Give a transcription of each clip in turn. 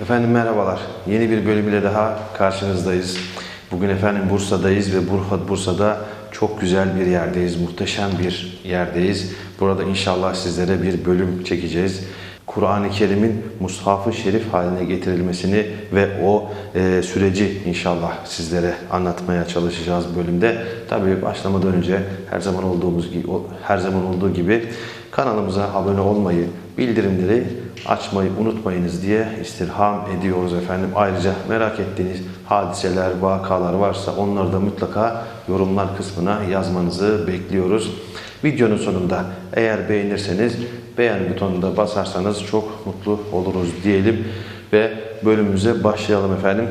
Efendim merhabalar. Yeni bir bölüm ile daha karşınızdayız. Bugün efendim Bursa'dayız ve Bursa, Bursa'da çok güzel bir yerdeyiz. Muhteşem bir yerdeyiz. Burada inşallah sizlere bir bölüm çekeceğiz. Kur'an-ı Kerim'in mushaf-ı şerif haline getirilmesini ve o e, süreci inşallah sizlere anlatmaya çalışacağız bölümde. Tabii başlamadan önce her zaman olduğumuz gibi her zaman olduğu gibi kanalımıza abone olmayı, bildirimleri açmayı unutmayınız diye istirham ediyoruz efendim. Ayrıca merak ettiğiniz hadiseler, vakalar varsa onları da mutlaka yorumlar kısmına yazmanızı bekliyoruz. Videonun sonunda eğer beğenirseniz beğen butonuna basarsanız çok mutlu oluruz diyelim ve bölümümüze başlayalım efendim.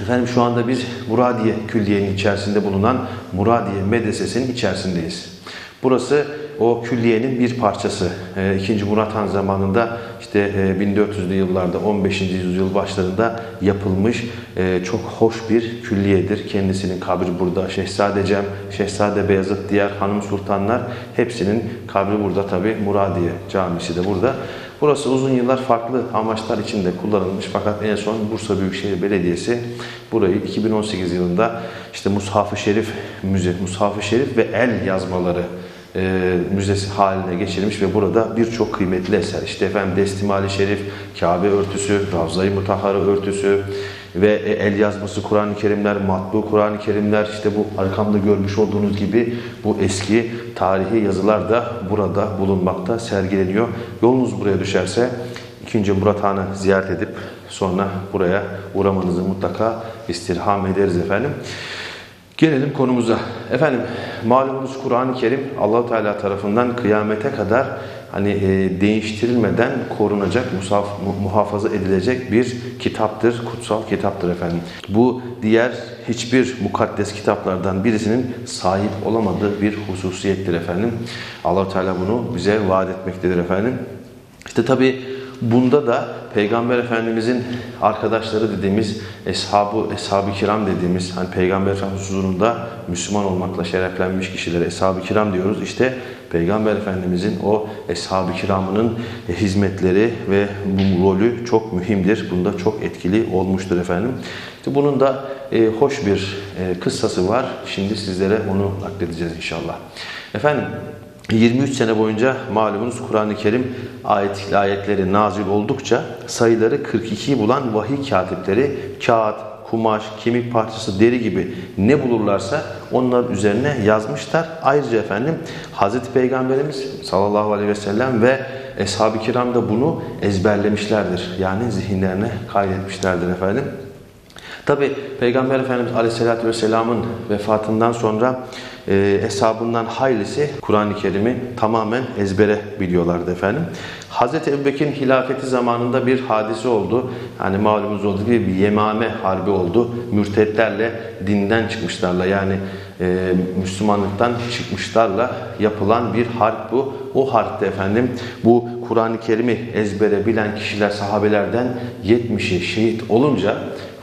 Efendim şu anda biz Muradiye Külliye'nin içerisinde bulunan Muradiye Medresesi'nin içerisindeyiz. Burası o külliyenin bir parçası. E, 2. Murat Han zamanında işte e, 1400'lü yıllarda 15. yüzyıl başlarında yapılmış e, çok hoş bir külliyedir. Kendisinin kabri burada. Şehzade Cem, Şehzade Beyazıt, diğer hanım sultanlar hepsinin kabri burada tabi. Muradiye Camisi de burada. Burası uzun yıllar farklı amaçlar için de kullanılmış fakat en son Bursa Büyükşehir Belediyesi burayı 2018 yılında işte Mushaf-ı Şerif Müze, Mushaf-ı Şerif ve el yazmaları e, müzesi haline geçirmiş ve burada birçok kıymetli eser işte efendim Destimali Şerif, Kabe örtüsü, Ravza-i Mutahhara örtüsü ve e, el yazması Kur'an-ı Kerimler, matbu Kur'an-ı Kerimler işte bu arkamda görmüş olduğunuz gibi bu eski tarihi yazılar da burada bulunmakta, sergileniyor. Yolunuz buraya düşerse 2. Murat Han'ı ziyaret edip sonra buraya uğramanızı mutlaka istirham ederiz efendim. Gelelim konumuza. Efendim malumunuz Kur'an-ı Kerim Allahu Teala tarafından kıyamete kadar hani e, değiştirilmeden korunacak, musaf, mu- muhafaza edilecek bir kitaptır, kutsal kitaptır efendim. Bu diğer hiçbir mukaddes kitaplardan birisinin sahip olamadığı bir hususiyettir efendim. Allahu Teala bunu bize vaat etmektedir efendim. İşte tabi bunda da Peygamber Efendimizin arkadaşları dediğimiz eshabı, eshab-ı kiram dediğimiz hani Peygamber Efendimiz huzurunda Müslüman olmakla şereflenmiş kişilere eshab-ı kiram diyoruz. İşte Peygamber Efendimizin o eshab-ı kiramının hizmetleri ve bu rolü çok mühimdir. Bunda çok etkili olmuştur efendim. İşte bunun da e, hoş bir e, kıssası var. Şimdi sizlere onu nakledeceğiz inşallah. Efendim 23 sene boyunca malumunuz Kur'an-ı Kerim ayet, ayetleri nazil oldukça sayıları 42'yi bulan vahiy katipleri kağıt, kumaş, kemik parçası, deri gibi ne bulurlarsa onların üzerine yazmışlar. Ayrıca efendim Hazreti Peygamberimiz sallallahu aleyhi ve sellem ve Eshab-ı Kiram da bunu ezberlemişlerdir. Yani zihinlerine kaydetmişlerdir efendim. Tabi Peygamber Efendimiz Aleyhisselatü Vesselam'ın vefatından sonra e, hesabından haylisi Kur'an-ı Kerim'i tamamen ezbere biliyorlardı efendim. Hazreti Ebubekir'in hilafeti zamanında bir hadise oldu. Yani malumunuz olduğu gibi bir yemame harbi oldu. Mürtetlerle dinden çıkmışlarla yani e, Müslümanlıktan çıkmışlarla yapılan bir harp bu. O harpte efendim bu Kur'an-ı Kerim'i ezbere bilen kişiler sahabelerden 70'i şehit olunca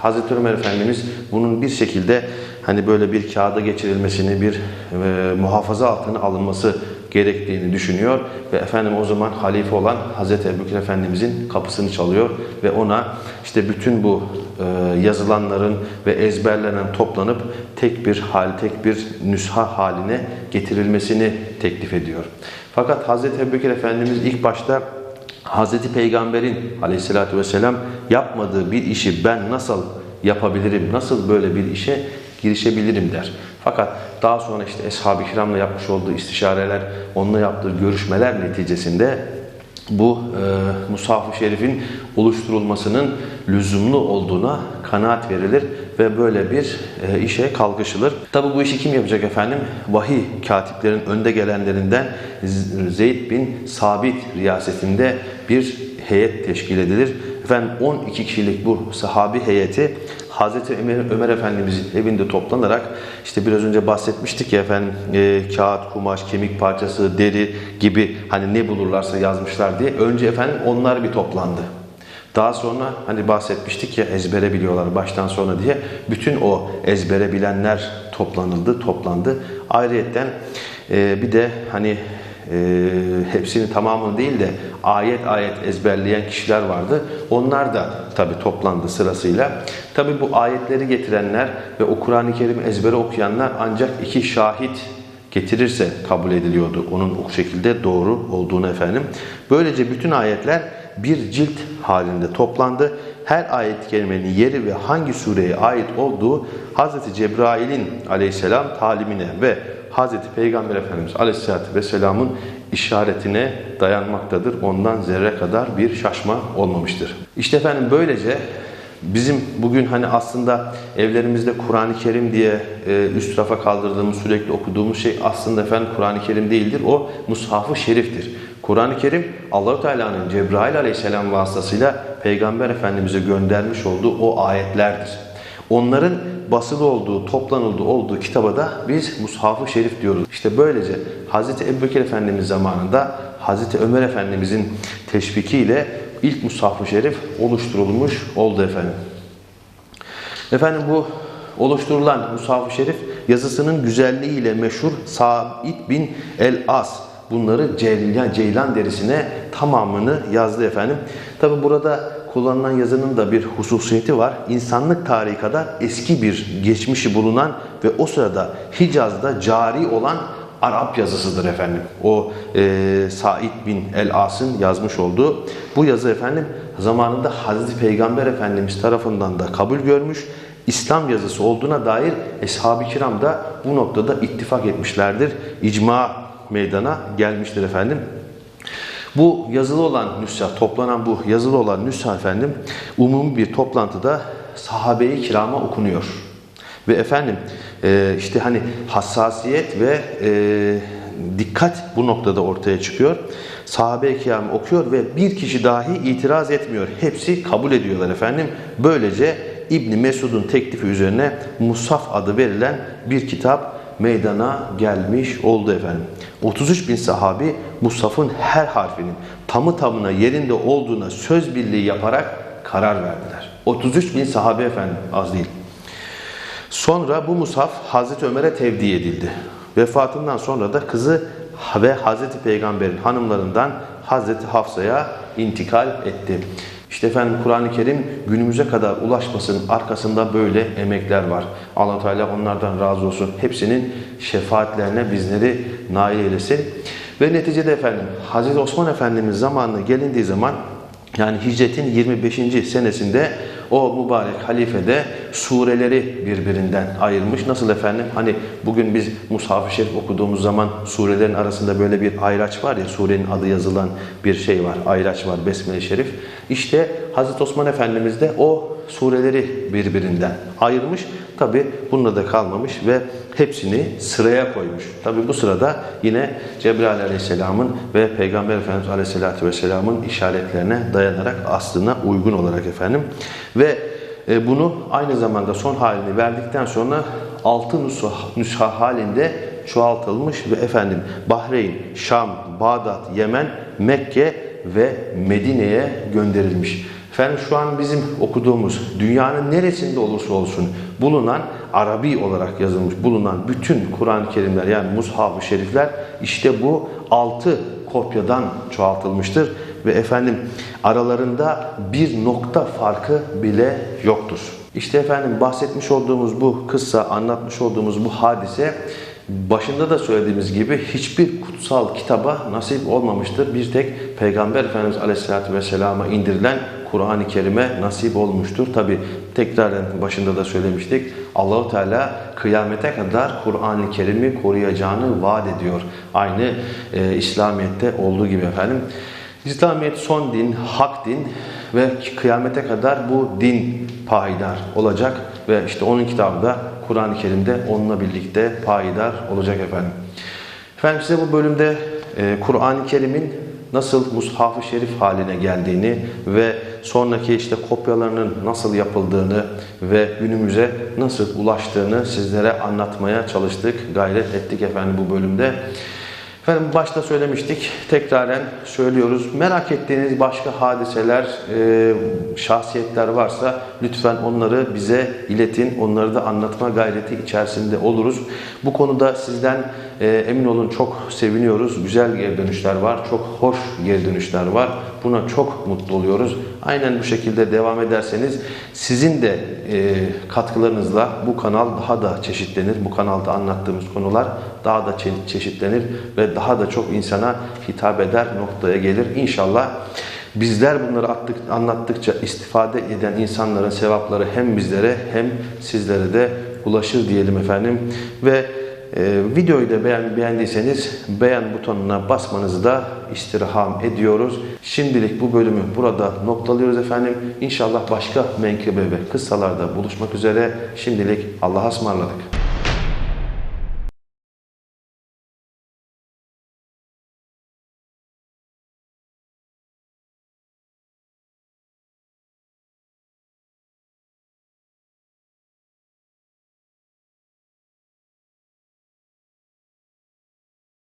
Hazreti Ömer Efendimiz bunun bir şekilde hani böyle bir kağıda geçirilmesini, bir e, muhafaza altına alınması gerektiğini düşünüyor ve efendim o zaman halife olan Hazreti Ebubekir Efendimizin kapısını çalıyor ve ona işte bütün bu e, yazılanların ve ezberlenen toplanıp tek bir hal, tek bir nüsha haline getirilmesini teklif ediyor. Fakat Hazreti Ebubekir Efendimiz ilk başta Hazreti Peygamber'in aleyhissalatü vesselam yapmadığı bir işi ben nasıl yapabilirim, nasıl böyle bir işe girişebilirim der. Fakat daha sonra işte Eshab-ı Kiram'la yapmış olduğu istişareler, onunla yaptığı görüşmeler neticesinde bu e, Mushaf-ı Şerif'in oluşturulmasının lüzumlu olduğuna kanaat verilir ve böyle bir e, işe kalkışılır. Tabi bu işi kim yapacak efendim? Vahiy katiplerin önde gelenlerinden Zeyd bin Sabit riyasetinde bir heyet teşkil edilir. Efendim 12 kişilik bu sahabi heyeti Hazreti Ömer, Ömer Efendimizin evinde toplanarak işte biraz önce bahsetmiştik ya efendim e, kağıt, kumaş, kemik parçası, deri gibi hani ne bulurlarsa yazmışlar diye. Önce efendim onlar bir toplandı. Daha sonra hani bahsetmiştik ya ezbere biliyorlar baştan sona diye. Bütün o ezbere bilenler toplanıldı, toplandı. Ayrıyetten e, bir de hani e, hepsini tamamını değil de ayet ayet ezberleyen kişiler vardı. Onlar da tabi toplandı sırasıyla. Tabi bu ayetleri getirenler ve o Kur'an-ı Kerim'i ezbere okuyanlar ancak iki şahit getirirse kabul ediliyordu. Onun o şekilde doğru olduğunu efendim. Böylece bütün ayetler bir cilt halinde toplandı. Her ayet-i yeri ve hangi sureye ait olduğu Hz. Cebrail'in aleyhisselam talimine ve Hz. Peygamber Efendimiz aleyhisselatü vesselamın işaretine dayanmaktadır. Ondan zerre kadar bir şaşma olmamıştır. İşte efendim böylece Bizim bugün hani aslında evlerimizde Kur'an-ı Kerim diye e, üst rafa kaldırdığımız sürekli okuduğumuz şey aslında efendim Kur'an-ı Kerim değildir. O mushaf-ı şeriftir. Kur'an-ı Kerim Allahu Teala'nın Cebrail Aleyhisselam vasıtasıyla Peygamber Efendimiz'e göndermiş olduğu o ayetlerdir. Onların basılı olduğu, toplanıldığı olduğu kitaba da biz Mushaf-ı Şerif diyoruz. İşte böylece Hz. Ebubekir Efendimiz zamanında Hz. Ömer Efendimizin teşvikiyle ilk Mushaf-ı Şerif oluşturulmuş oldu efendim. Efendim bu oluşturulan Mushaf-ı Şerif yazısının güzelliğiyle meşhur Sa'id bin el-As bunları Ceylan, Ceylan derisine tamamını yazdı efendim. Tabi burada kullanılan yazının da bir hususiyeti var. İnsanlık tarihi kadar eski bir geçmişi bulunan ve o sırada Hicaz'da cari olan Arap yazısıdır efendim. O e, Said bin el-As'ın yazmış olduğu bu yazı efendim zamanında Hazreti Peygamber Efendimiz tarafından da kabul görmüş. İslam yazısı olduğuna dair Eshab-ı Kiram da bu noktada ittifak etmişlerdir. İcma meydana gelmiştir efendim. Bu yazılı olan nüsha, toplanan bu yazılı olan nüsha efendim umumi bir toplantıda sahabe-i kirama okunuyor. Ve efendim e, işte hani hassasiyet ve e, dikkat bu noktada ortaya çıkıyor. Sahabe-i kiram okuyor ve bir kişi dahi itiraz etmiyor. Hepsi kabul ediyorlar efendim. Böylece İbni Mesud'un teklifi üzerine Musaf adı verilen bir kitap meydana gelmiş oldu efendim. 33 bin sahabi Musaf'ın her harfinin tamı tamına yerinde olduğuna söz birliği yaparak karar verdiler. 33 bin sahabe efendim az değil. Sonra bu mushaf Hazreti Ömer'e tevdi edildi. Vefatından sonra da kızı ve Hazreti Peygamber'in hanımlarından Hazreti Hafsa'ya intikal etti. İşte efendim Kur'an-ı Kerim günümüze kadar ulaşmasının arkasında böyle emekler var. allah Teala onlardan razı olsun. Hepsinin şefaatlerine bizleri nail eylesin. Ve neticede efendim Hazreti Osman Efendimiz zamanına gelindiği zaman yani hicretin 25. senesinde o mübarek halife de sureleri birbirinden ayırmış. Nasıl efendim? Hani bugün biz Mushaf-ı Şerif okuduğumuz zaman surelerin arasında böyle bir ayraç var ya, surenin adı yazılan bir şey var, ayraç var, Besmele-i Şerif. İşte Hazreti Osman Efendimiz de o sureleri birbirinden ayırmış. Tabi bununla da kalmamış ve hepsini sıraya koymuş. Tabi bu sırada yine Cebrail Aleyhisselam'ın ve Peygamber Efendimiz Aleyhisselatü Vesselam'ın işaretlerine dayanarak aslına uygun olarak efendim. Ve e, bunu aynı zamanda son halini verdikten sonra altı nüsha halinde çoğaltılmış ve efendim Bahreyn, Şam, Bağdat, Yemen, Mekke ve Medine'ye gönderilmiş. Efendim şu an bizim okuduğumuz dünyanın neresinde olursa olsun bulunan Arabi olarak yazılmış bulunan bütün Kur'an-ı Kerimler yani Mushaf-ı Şerifler işte bu altı kopyadan çoğaltılmıştır ve efendim aralarında bir nokta farkı bile yoktur. İşte efendim bahsetmiş olduğumuz bu kıssa, anlatmış olduğumuz bu hadise başında da söylediğimiz gibi hiçbir kutsal kitaba nasip olmamıştır. Bir tek Peygamber Efendimiz Aleyhisselatü Vesselam'a indirilen Kur'an-ı Kerim'e nasip olmuştur. Tabi tekraren başında da söylemiştik. Allahu Teala kıyamete kadar Kur'an-ı Kerim'i koruyacağını vaat ediyor. Aynı e, İslamiyet'te olduğu gibi efendim. İslamiyet son din, hak din ve kıyamete kadar bu din payidar olacak ve işte onun kitabı da Kur'an-ı Kerim'de onunla birlikte payidar olacak efendim. Efendim size bu bölümde e, Kur'an-ı Kerim'in nasıl mushaf-ı şerif haline geldiğini ve sonraki işte kopyalarının nasıl yapıldığını ve günümüze nasıl ulaştığını sizlere anlatmaya çalıştık, gayret ettik efendim bu bölümde. Efendim başta söylemiştik, tekraren söylüyoruz. Merak ettiğiniz başka hadiseler, e, şahsiyetler varsa lütfen onları bize iletin. Onları da anlatma gayreti içerisinde oluruz. Bu konuda sizden e, emin olun çok seviniyoruz. Güzel geri dönüşler var. Çok hoş geri dönüşler var. Buna çok mutlu oluyoruz. Aynen bu şekilde devam ederseniz sizin de e, katkılarınızla bu kanal daha da çeşitlenir. Bu kanalda anlattığımız konular daha da çe- çeşitlenir ve daha da çok insana hitap eder noktaya gelir. İnşallah bizler bunları attık, anlattıkça istifade eden insanların sevapları hem bizlere hem sizlere de ulaşır diyelim efendim. Ve e, videoyu da beğen, beğendiyseniz beğen butonuna basmanızı da istirham ediyoruz. Şimdilik bu bölümü burada noktalıyoruz efendim. İnşallah başka menkıbe ve kıssalarda buluşmak üzere. Şimdilik Allah'a ısmarladık.